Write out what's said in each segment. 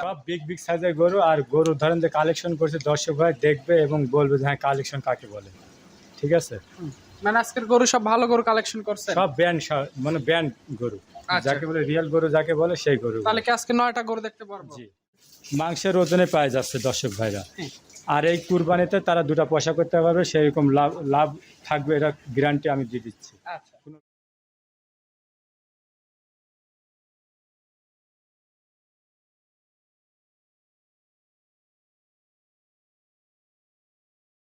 সব big big সাইজের গরু আর গরু ধরেন যে কালেকশন করছে দর্শক ভাই দেখবে এবং বলবে যে হ্যাঁ কালেকশন কাকে বলে। ঠিক আছে? মানে আজকের গরু সব ভালো গরু কালেকশন করছেন? সব ব্যান্ড মানে ব্যান্ড গরু। আচ্ছা। যাকে বলে রিয়েল গরু যাকে বলে সেই গরু। তাহলে কি আজকে নয়টা গরু দেখতে পারব? জি। মাংসের ওজনে পাওয়া যাচ্ছে দর্শক ভাইরা। আর এই কুরবানিতে তারা দুটা পয়সা করতে পারবে সেরকম লাভ লাভ থাকবে এটা গ্যারান্টি আমি দিয়ে দিচ্ছি। আচ্ছা।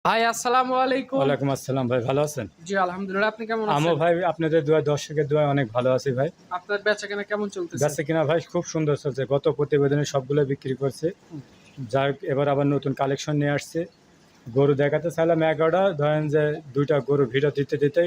ভাই আসসালামু আলাইকুম। ওয়ালাইকুম আসসালাম ভাই ভালো আছেন? জি আলহামদুলিল্লাহ আপনি কেমন আমো আছেন? ভাই আপনাদের দোয়া দর্শকের দোয়া অনেক ভালো আছি ভাই। আপনার বেচা কেনা কেমন চলতেছে? যাচ্ছে কিনা ভাই খুব সুন্দর চলছে। গত প্রতিবেদনে সবগুলো বিক্রি করছে। যার এবার আবার নতুন কালেকশন নিয়ে আসছে। গরু দেখাতে চাইলাম এগারোটা। ধরেন যে দুইটা গরু ভিডিও দিতে দিতে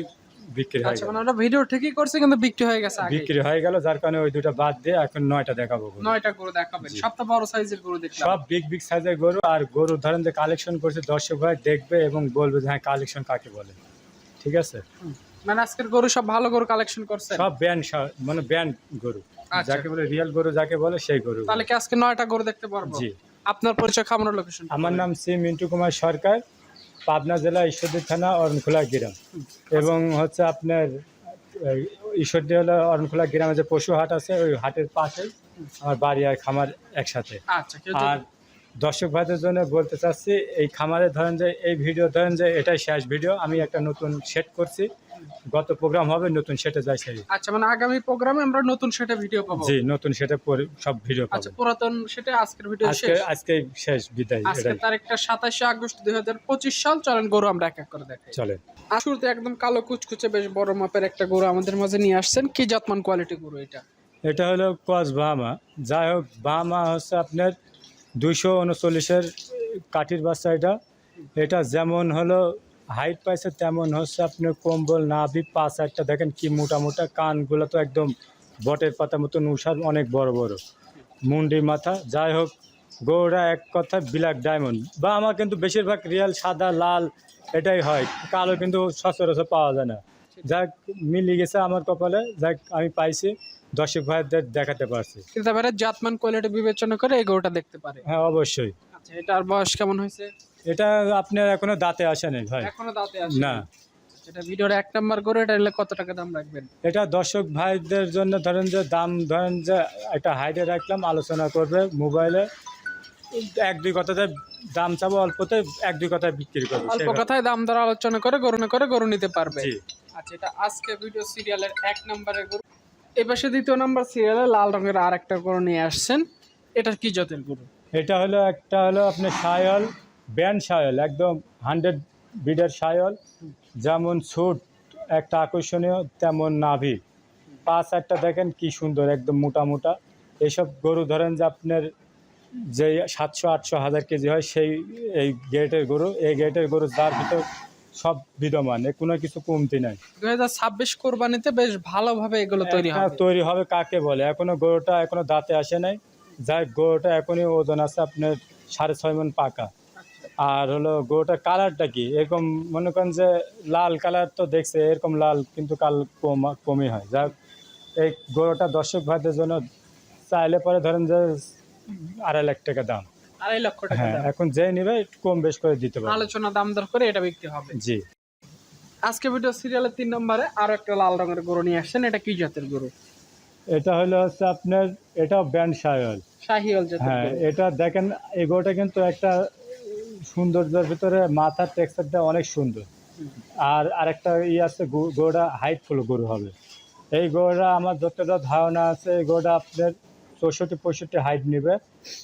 বিক্রি হয়ে আচ্ছা গেল। মানে ভিডিও ঠিকই করছি কিন্তু বিক্রি হয়ে গেছে আগে। বিক্রি হয়ে গেল যার কারণে ওই দুটা বাদ দিয়ে এখন নয়টা দেখাবো গরু। নয়টা গরু দেখাবেন। বড় সাইজের গরু দেখলাম। সব বিগ বিগ সাইজের গরু আর গরু ধরেন যে কালেকশন করছে দর্শক ভাই দেখবে এবং বলবে যে হ্যাঁ কালেকশন কাকে বলে। ঠিক আছে? মানে আজকের গরু সব ভালো গরু কালেকশন করছেন সব ব্যান্ড মানে ব্যান্ড গরু। আচ্ছা। যাকে বলে রিয়েল গরু যাকে বলে সেই গরু। তাহলে কি আজকে নয়টা গরু দেখতে পারব? জি। আপনার পরিচয় খামানোর লোকেশন আমার নাম সি মিন্টু কুমার সরকার। পাবনা জেলা ঈশ্বরদী থানা অরণখোলা গ্রাম। এবং হচ্ছে আপনার ঈশ্বরদী হলো অরণখোলা গ্রামে যে পশু হাট আছে ওই হাটের পাশে আমার বাড়ি আর খামার একসাথে। আচ্ছা আর দর্শক ভাইদের জন্য বলতে চাচ্ছি এই খামারে ধরেন যে এই ভিডিও ধরেন যে এটাই শেষ ভিডিও। আমি একটা নতুন সেট করছি। গত প্রোগ্রাম হবে নতুন সেটে যাই সেই। আচ্ছা মানে আগামী প্রোগ্রামে আমরা নতুন সেটা ভিডিও পাবো। জি নতুন সেটে সব ভিডিও পাবো। আচ্ছা পুরাতন সেটা আজকের ভিডিও শেষ? আজকে শেষ বিদায় আজকে তারিখটা সাতাশে আগস্ট দুই হাজার পঁচিশ সাল। চলেন গরু আমরা এক এক করে দেখাই চলে আর শুরুতে একদম কালো কুচকুচে বেশ বড় মাপের একটা গরু আমাদের মাঝে নিয়ে আসছেন। কি জাতমান কোয়ালিটি গরু এটা? এটা হলো কস বাহামা। যাই হোক বাহামা হচ্ছে আপনার দুইশো উনচল্লিশের কাঠির বাচ্চা এটা। এটা যেমন হলো হাইট পাইছে তেমন হচ্ছে। আপনি কম্বল, নাভি, পাঁচ একটা দেখেন কি মোটা মোটা, কানগুলো তো একদম বটের পাতা মতন উষার অনেক বড় বড়। মুন্ডি মাথা, যাই হোক, গৌড়া এক কথা ব্ল্যাক ডায়মন্ড বা আমার কিন্তু বেশিরভাগ রিয়াল সাদা, লাল, এটাই হয়। কালো কিন্তু সচরাচর পাওয়া যায় না। যাক, মিলিয়ে গেছে আমার কপালে। যাক, আমি পাইছি। দর্শক ভাইদের দেখাতে পারছি। কিন্তু এবারে জাতমান কোয়ালিটি বিবেচনা করে এই গরুটা দেখতে পারে। হ্যাঁ অবশ্যই। আচ্ছা এটার বয়স কেমন হয়েছে? এটা আপনার এখনও দাঁতে আসেনি ভাই। এখনও দাঁতে আসে না। এটা ভিডিওর এক নাম্বার করে এটা নিলে কত টাকা দাম রাখবেন? এটা দর্শক ভাইদের জন্য ধরেন যে দাম ধরেন যে একটা হাইডে রাখলাম আলোচনা করবে মোবাইলে এক দুই কথাতে দাম চাবো অল্পতে এক দুই কথায় বিক্রি করবে অল্প কথায় দাম দর আলোচনা করে গরু না করে গরু নিতে পারবে। জি। আচ্ছা এটা আজকে ভিডিও সিরিয়ালের এক নম্বরের গরু। এ পাশে দ্বিতীয় নাম্বার সিরিয়ালে লাল রঙের আর একটা গরু নিয়ে আসছেন। এটার কি জাতের গরু? এটা হলো একটা হলো আপনার সায়ল ব্যান্ড সায়ল একদম হান্ড্রেড বিডের সায়ল যেমন ছুট একটা আকর্ষণীয়, তেমন নাভি। পাঁচ একটা দেখেন কি সুন্দর, একদম মোটা মোটা। এইসব গরু ধরেন যে আপনার যে সাতশো আটশো হাজার কেজি হয়, সেই এই গেটের গরু। এই গেটের গরু যার ভিতর সব বিদ্যমান কোনো কিছু কমতি নাই। দুই হাজার ছাব্বিশ কোরবানিতে বেশ ভালোভাবে এগুলো তৈরি একটা হবে। তৈরি হবে কাকে বলে? এখনও গরুটা এখনও দাঁতে আসে নাই। যাই গরুটা এখনই ওজন আছে আপনার সাড়ে ছয় মন পাকা। আর হলো গরুটার কালারটা কি? এরকম মনে করেন যে লাল কালার তো দেখছে এরকম লাল কিন্তু কাল কম কমই হয়। যাক এই গরুটা দর্শক ভাইদের জন্য চাইলে পরে ধরেন যে আড়াই লাখ টাকা দাম। আড়াই লক্ষ টাকা হ্যাঁ এখন যে নিবে একটু কম বেশ করে দিতে পারবে। আলোচনা দাম দর করে এটা বিক্রি হবে। জি। আজকে ভিডিও সিরিয়ালের তিন নম্বরে আরও একটা লাল রঙের গরু নিয়ে আসছেন এটা কি জাতের গরু? এটা হলো হচ্ছে আপনার এটাও ব্যান্ড সায়ল শাহিওয়াল জাতের হ্যাঁ এটা দেখেন এই গরুটা কিন্তু একটা সৌন্দর্যের ভিতরে মাথার টেক্সচারটা অনেক সুন্দর। আর আরেকটা ই আছে গরুটা হাইটফুল গরু হবে। এই গরুটা আমার যতটা ধারণা আছে এই গরুটা আপনার চৌষট্টি পঁয়ষট্টি হাইট নেবে।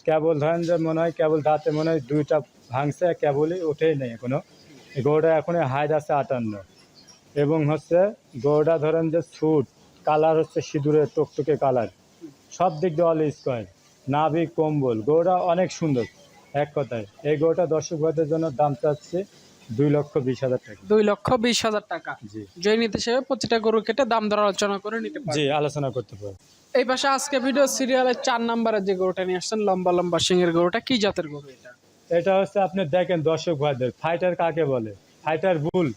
কেবল ধরেন যে মনে হয় কেবল দাঁতে মনে হয় দুইটা ভাঙছে, কেবলই ওঠেই নেই এখনও। এই গরুটা এখন হাইট আছে আটান্ন। এবং হচ্ছে গরুটা ধরেন যে স্যুট কালার হচ্ছে সিঁদুরের টকটকে কালার সব দিক দিয়ে অল স্কোয়ার নাভি, কম্বল। গরুটা অনেক সুন্দর, এক কথায়। এই গরুটা দর্শক ভাইদের জন্য দাম চাচ্ছে দুই লক্ষ বিশ হাজার টাকা। দুই লক্ষ বিশ হাজার টাকা। জি। জয় নিতে হিসেবে প্রতিটা গরু কেটে দাম দর আলোচনা করে নিতে পারবে। জি আলোচনা করতে পারব। এই পাশে আজকে ভিডিও সিরিয়ালের চার নম্বরে যে গরুটা নিয়ে আসছেন লম্বা লম্বা সিংহের গরুটা কি জাতের গরু এটা? এটা হচ্ছে আপনি দেখেন দর্শক ভাইদের ফাইটার কাকে বলে? ফাইটার বুল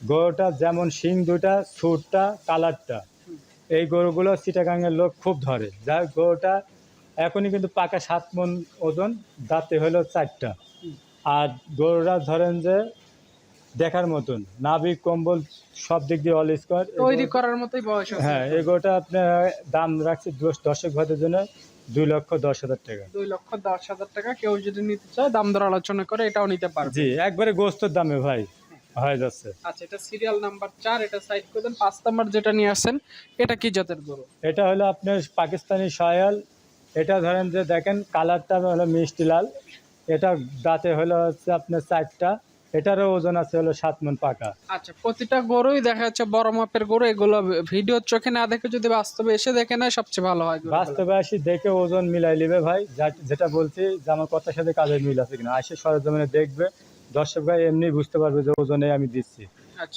গরুটা যেমন শিং দুটা সুটটা কালারটা। এই গরুগুলো চিটাগাঙের লোক খুব ধরে। যাই হোক, গরুটা এখনই কিন্তু পাকা সাত মন ওজন দাঁতে হলো চারটা। আর গরুরা ধরেন যে দেখার মতন। নাভি কম্বল সব দিক দিয়ে অল স্কোয়ার তৈরি করার মতোই বয়স আছে। হ্যাঁ এগুলোটা আপনার দাম রাখছি দর্শক ভাইদের জন্য দুই লক্ষ দশ হাজার টাকা। দুই লক্ষ দশ হাজার টাকা। কেউ যদি নিতে চায় দাম দর আলোচনা করে এটাও নিতে পারবে। জি একবারে গোস্তর দামে ভাই হয়ে যাচ্ছে। আচ্ছা এটা সিরিয়াল নাম্বার চার এটা সাইড করে দেন। পাঁচ নাম্বার যেটা নিয়ে আসেন এটা কি জাতের গরু? এটা হলো আপনার পাকিস্তানি সয়াল। এটা ধরেন যে দেখেন কালারটা হলো মিষ্টি লাল। এটা দাঁতে হলো হচ্ছে আপনার চারটা এটারও ওজন আছে হলো সাত মন পাকা। আচ্ছা প্রতিটা গরুই দেখা যাচ্ছে বড় মাপের গরু এগুলো ভিডিও চোখে না দেখে যদি বাস্তবে এসে দেখে নেয় সবচেয়ে ভালো হয়। বাস্তবে আসি দেখে ওজন মিলাই নিবে ভাই। যেটা বলছি যে আমার কথার সাথে কাজের মিল আছে কিনা। আসে সরজমিনে দেখবে দর্শক ভাই এমনি বুঝতে পারবে যে ওজনে আমি দিচ্ছি।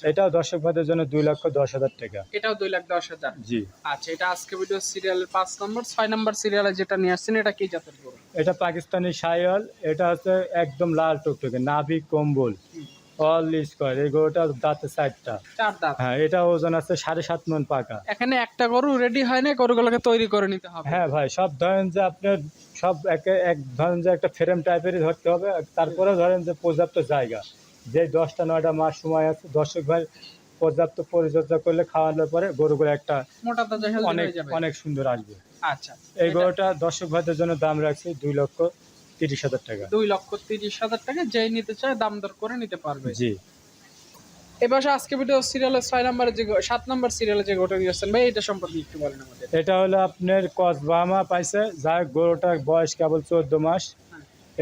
এটাও দর্শক ভাইদের জন্য দুই লক্ষ দশ হাজার টাকা। এটাও দুই লাখ দশ হাজার। জি। আচ্ছা এটা আজকে ভিডিও সিরিয়ালের পাঁচ নম্বর ছয় নম্বর সিরিয়ালে যেটা নিয়ে আসছেন এটা কি জাতের গরু? এটা পাকিস্তানি সায়ল এটা হচ্ছে একদম লাল টুকটুকে নাভি কম্বল। অল স্কোয়ার এই গরুটা দাঁতে চারটা। চার দাঁত। হ্যাঁ এটা ওজন আছে সাড়ে সাত মন পাকা। এখানে একটা গরু রেডি হয় না গরুগুলোকে তৈরি করে নিতে হবে। হ্যাঁ ভাই সব ধরেন যে আপনার সব একে এক ধরেন যে একটা ফ্রেম টাইপেরই ধরতে হবে তারপরে ধরেন যে পর্যাপ্ত জায়গা। যে দশটা নয়টা মাস সময় আছে দর্শক ভাই পর্যাপ্ত পরিচর্যা করলে খাওয়ানোর পরে গরুগুলো একটা অনেক অনেক সুন্দর আসবে। আচ্ছা। এই গরুটা দর্শক ভাইদের জন্য দাম রাখছি দুই লক্ষ তিরিশ হাজার টাকা। দুই লক্ষ তিরিশ হাজার টাকা যেই নিতে চায় দাম দর করে নিতে পারবে। জি। এবার আজকে ভিডিও সিরিয়ালের ছয় নম্বরে যে সাত নম্বর সিরিয়ালে যে গোটা নিয়ে আসছেন ভাই এটা সম্পর্কে একটু বলেন আমাদের। এটা হলো আপনার কসবাহামা পাইছে যা গরুটার বয়স কেবল চোদ্দ মাস।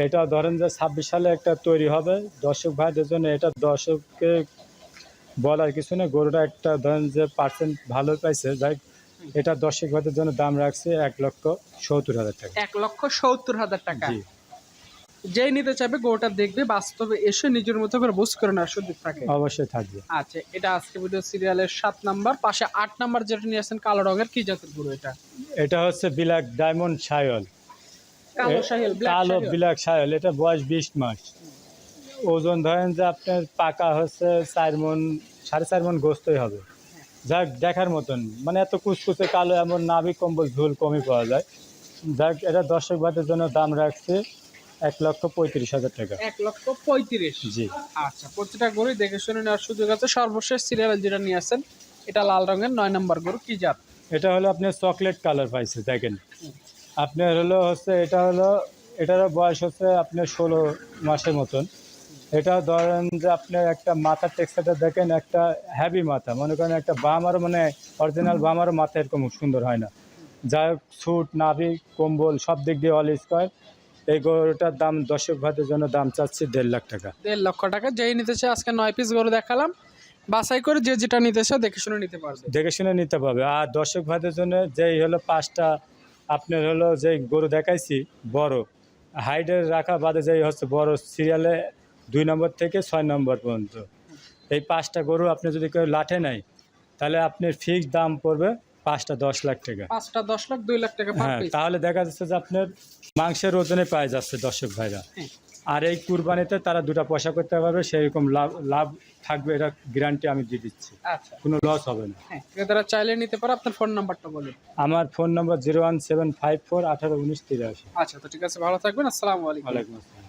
এটা ধরেন যে ছাব্বিশ সালে একটা তৈরি হবে। দর্শক ভাইদের জন্য এটা দর্শককে বলার কিছু নেই। গরুটা একটা ধরেন যে পার্সেন্ট ভালো পাইছে। যাই এটা দর্শক ভাইদের জন্য দাম রাখছে এক লক্ষ সত্তর হাজার টাকা। এক লক্ষ সত্তর হাজার টাকা। যেই নিতে চাইবে গোটা দেখবে বাস্তবে এসে নিজের মতো করে বুঝ করে নেওয়ার সুযোগ থাকে। অবশ্যই থাকবে। আচ্ছা এটা আজকে ভিডিও সিরিয়ালের সাত নাম্বার। পাশে আট নাম্বার যেটা নিয়ে আসছেন কালো রঙের কি জাতের গরু এটা? এটা হচ্ছে বিলাক ডায়মন্ড সায়ল কালো ব্ল্যাক সাহিল এটা বয়স বিশ মাস। ওজন ধরেন যে আপনার পাকা হচ্ছে চার মন সাড়ে চার মন গোস্তই হবে। যাক দেখার মতন। মানে এত কুচকুচে কালো এমন নাভি কম্বল ঝোল কমই পাওয়া যায়। যাক এটা দর্শক ভাতের জন্য দাম রাখছে এক লক্ষ পঁয়ত্রিশ হাজার টাকা। এক লক্ষ পঁয়ত্রিশ। জি। আচ্ছা প্রতিটা গরুই দেখে শুনে নেওয়ার সুযোগ আছে। সর্বশেষ সিরিয়ালে যেটা নিয়ে আসেন এটা লাল রঙের নয় নম্বর গরু। কি জাত? এটা হলো আপনার চকলেট কালার পাইছে দেখেন। আপনার হলো হচ্ছে এটা হলো এটারও বয়স হচ্ছে আপনার ষোলো মাসের মতন। এটা ধরেন যে আপনার একটা মাথার টেক্সচারটা দেখেন একটা হ্যাভি মাথা। মনে করেন একটা বামারও মানে অরিজিনাল বামারও মাথা এরকম সুন্দর হয় না। যা হোক স্যুট নাভি কম্বল সব দিক দিয়ে অল স্কোয়ার এই গরুটার দাম দর্শক ভাতের জন্য দাম চাচ্ছি দেড় লাখ টাকা। দেড় লক্ষ টাকা। যেই নিতে চায় আজকে নয় পিস গরু দেখালাম। বাছাই করে যে যেটা নিতে চায় দেখে শুনে নিতে পারবে। দেখে শুনে নিতে পারবে। আর দর্শক ভাইদের জন্য যেই হলো পাঁচটা আপনার হলো যে গরু দেখাইছি বড়। হাইডের রাখা বাদে যে হচ্ছে বড় সিরিয়ালে দুই নম্বর থেকে ছয় নম্বর পর্যন্ত। এই পাঁচটা গরু আপনি যদি কেউ লাঠে নাই তাহলে আপনি ফিক্সড দাম পড়বে পাঁচটা দশ লাখ টাকা। পাঁচটা দশ লাখ দুই লাখ টাকা হ্যাঁ তাহলে দেখা যাচ্ছে যে আপনার মাংসের ওজনে পাওয়া যাচ্ছে দর্শক ভাইরা। হ্যাঁ। আর এই কুরবানিতে তারা দুটা পয়সা করতে পারবে সেরকম লাভ লাভ থাকবে এটা গ্যারান্টি আমি দিয়ে দিচ্ছি। আচ্ছা। কোনো লস হবে না। হ্যাঁ ক্রেতারা চাইলে নিতে পারে আপনার ফোন নাম্বারটা বলুন। আমার phone number zero one seven five four আঠারো উনিশ তিরাশি। আচ্ছা তো ঠিক আছে ভালো থাকবেন আসসালামু আলাইকুম। ওয়ালাইকুম আসসালাম।